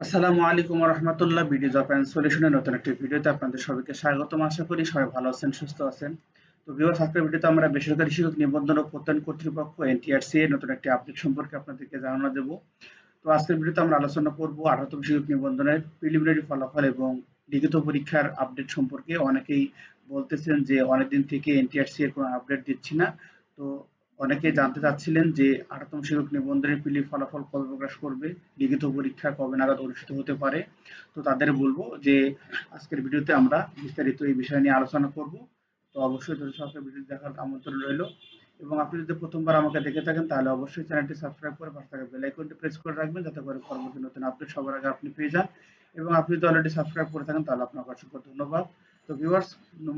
আসসালামু আলাইকুম রহমতুল্লাহ ভিডিও জব অ্যান্ড সলিউশনের নতুন একটি ভিডিওতে আপনাদের সবাইকে স্বাগতম। আশা করি সবাই ভালো আছেন, সুস্থ আছেন। তো ভিউয়ার্স আজকের ভিডিওতে আমরা বেসরকারি শিক্ষক নিবন্ধন ও প্রত্যয়ন কর্তৃপক্ষ এনটিআরসি এর নতুন একটি আপডেট সম্পর্কে আপনাদেরকে জানানো দেব। তো আজকের ভিডিওতে আমরা আলোচনা করব আঠারোতম শিক্ষক নিবন্ধনের প্রিলিমিনারি ফলাফল এবং লিখিত পরীক্ষার আপডেট সম্পর্কে। অনেকেই বলতেছেন যে অনেকদিন থেকে এনটিআরসি এর কোনো আপডেট দিচ্ছি না। তো অনেকে জানতে চাচ্ছিলেন যে আঠারোতম শিক্ষক নিবন্ধনের পিলি ফলাফল কবে প্রকাশ করবে, লিখিত পরীক্ষা কবে নাগাদ অনুষ্ঠিত হতে পারে? তো তাদের বলব যে আজকের ভিডিওতে আমরা বিস্তারিত এই বিষয় নিয়ে আলোচনা করব। তো অবশ্যই ধরে সরকার ভিডিও দেখার আমন্ত্রণ রইল। এবং আপনি যদি প্রথমবার আমাকে দেখে থাকেন, তাহলে অবশ্যই চ্যানেলটি সাবস্ক্রাইব করে পাশে থাকা বেল আইকনটি প্রেস করে রাখবেন, যাতে করে পরবর্তী নতুন আপডেট সবার আগে আপনি পেয়ে যান। এবং আপনি যদি অলরেডি সাবস্ক্রাইব করে থাকেন, তাহলে আপনাকে অসংখ্য ধন্যবাদ। তো ভিউয়ার্স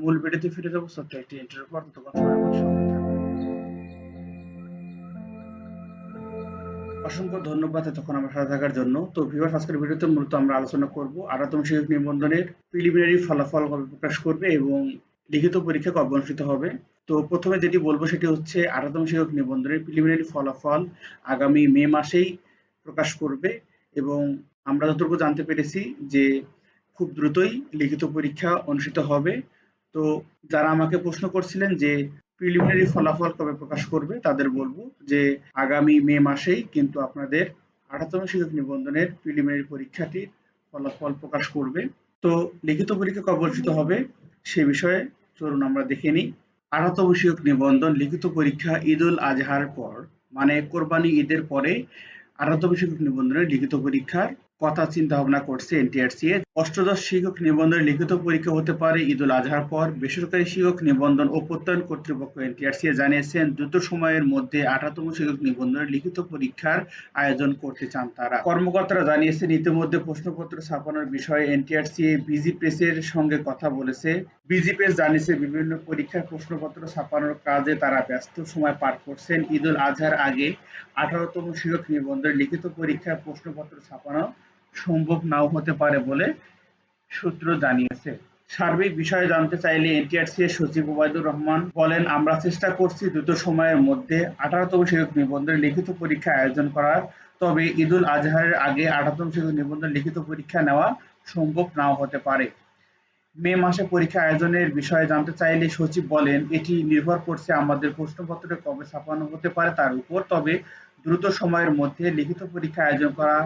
মূল ভিডিওতে ফিরে যাব সত্যি একটি ইন্টারভিউ পর। ততক্ষণ অসংখ্য ধন্যবাদ এতক্ষণ আমার সাথে থাকার জন্য। তো ভিউয়ার্স আজকের ভিডিওতে মূলত আমরা আলোচনা করব আঠারোতম শিক্ষক নিবন্ধনের প্রিলিমিনারি ফলাফল কবে প্রকাশ করবে এবং লিখিত পরীক্ষা কবে অনুষ্ঠিত হবে। তো প্রথমে যেটি বলব সেটি হচ্ছে আঠারোতম শিক্ষক নিবন্ধনের প্রিলিমিনারি ফলাফল আগামী মে মাসেই প্রকাশ করবে এবং আমরা যতটুকু জানতে পেরেছি যে খুব দ্রুতই লিখিত পরীক্ষা অনুষ্ঠিত হবে। তো যারা আমাকে প্রশ্ন করছিলেন যে প্রিলিমিনারি ফলাফল কবে প্রকাশ করবে, তাদের বলব যে আগামী মে মাসেই কিন্তু আপনাদের আঠারোতম শিক্ষক নিবন্ধনের প্রিলিমিনারি পরীক্ষাটির ফলাফল প্রকাশ করবে। তো লিখিত পরীক্ষা কবে অনুষ্ঠিত হবে সে বিষয়ে চলুন আমরা দেখে নিই। আঠারোতম শিক্ষক নিবন্ধন লিখিত পরীক্ষা ঈদ উল আজহার পর মানে কোরবানি ঈদের পরে আঠারোতম শিক্ষক নিবন্ধনের লিখিত পরীক্ষার কথা চিন্তা ভাবনা করছে এনটিআরসি এ। অষ্টদশ শিক্ষক নিবন্ধনের লিখিত পরীক্ষা হতে পারে ঈদুল আজহার পর। বেসরকারি শিক্ষক নিবন্ধন ও প্রত্যয়ন কর্তৃপক্ষ এনটিআরসি এ জানিয়েছেন, দ্রুত সময়ের মধ্যে আঠারোতম শিক্ষক নিবন্ধনের লিখিত পরীক্ষার আয়োজন করতে চান তারা। কর্মকর্তারা জানিয়েছেন, ইতিমধ্যে প্রশ্নপত্র ছাপানোর বিষয়ে এনটিআরসি বিজি প্রেসের সঙ্গে কথা বলেছে। বিজি প্রেস জানিয়েছে, বিভিন্ন পরীক্ষার প্রশ্নপত্র ছাপানোর কাজে তারা ব্যস্ত সময় পার করছেন। ঈদুল আজহার আগে আঠারোতম শিক্ষক নিবন্ধনের লিখিত পরীক্ষার প্রশ্নপত্র ছাপানো সম্ভব নাও হতে পারে বলে সূত্র জানিয়েছে। সার্বিক বিষয়ে জানতে চাইলে এনটিআরসি এর সচিব ওবায়দুর রহমান বলেন, আমরা চেষ্টা করছি দ্রুত সময়ের মধ্যে আঠারোতম শিক্ষক নিবন্ধনের লিখিত পরীক্ষা আয়োজন করার। তবে ঈদুল আজহারের আগে আঠারোতম শিক্ষক নিবন্ধন লিখিত পরীক্ষা নেওয়া সম্ভব নাও হতে পারে। মে মাসে পরীক্ষা আয়োজনের বিষয়ে জানতে চাইলে সচিব বলেন, এটি নির্ভর করছে আমাদের প্রশ্নপত্রে কবে ছাপানো হতে পারে তার উপর। তবে দ্রুত সময়ের মধ্যে লিখিত পরীক্ষা আয়োজন করা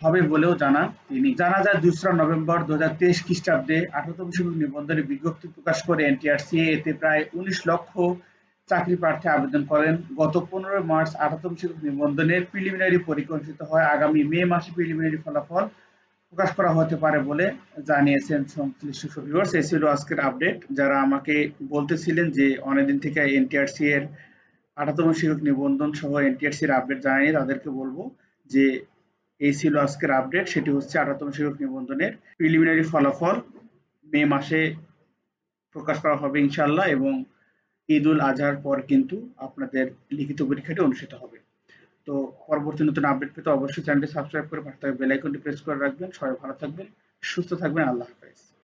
হবে বলেও জানান তিনি। জানা যায়, দুসরা নভেম্বর দু হাজার তেইশ খ্রিস্টাব্দে আঠারোতম শিক্ষক নিবন্ধনে বিজ্ঞপ্তি প্রকাশ করে এনটিআরসি এতে প্রায় উনিশ লক্ষ চাকরি প্রার্থী আবেদন করেন। গত পনেরোই মার্চ আঠারোতম শিক্ষক নিবন্ধনের প্রিলিমিনারি পরিকল্পিত হয়। আগামী মে মাসে প্রিলিমিনারি ফলাফল প্রকাশ করা হতে পারে বলে জানিয়েছেন সংশ্লিষ্ট ভিউয়ার্স এই ছিল আজকের আপডেট যারা আমাকে বলতেছিলেন যে অনেকদিন থেকে এনটিআরসি এর আঠারোতম শিক্ষক নিবন্ধন সহ এনটিআরসি এর আপডেট জানিয়ে তাদেরকে বলব যে এই ছিল আজকের আপডেট সেটি হচ্ছে আঠারোতম শিক্ষক নিবন্ধনের প্রিলিমিনারি ফলাফল। মে মাসে প্রকাশ করা হবে ইনশাল্লাহ এবং ঈদ উল আজহার পর কিন্তু আপনাদের লিখিত পরীক্ষাটি অনুষ্ঠিত হবে। তো পরবর্তী নতুন আপডেট পেতে অবশ্যই চ্যানেলটি সাবস্ক্রাইব করে পাশে থাকা বেল প্রেস করে রাখবেন। সবাই ভালো থাকবেন, সুস্থ থাকবেন, আল্লাহ হাফেজ।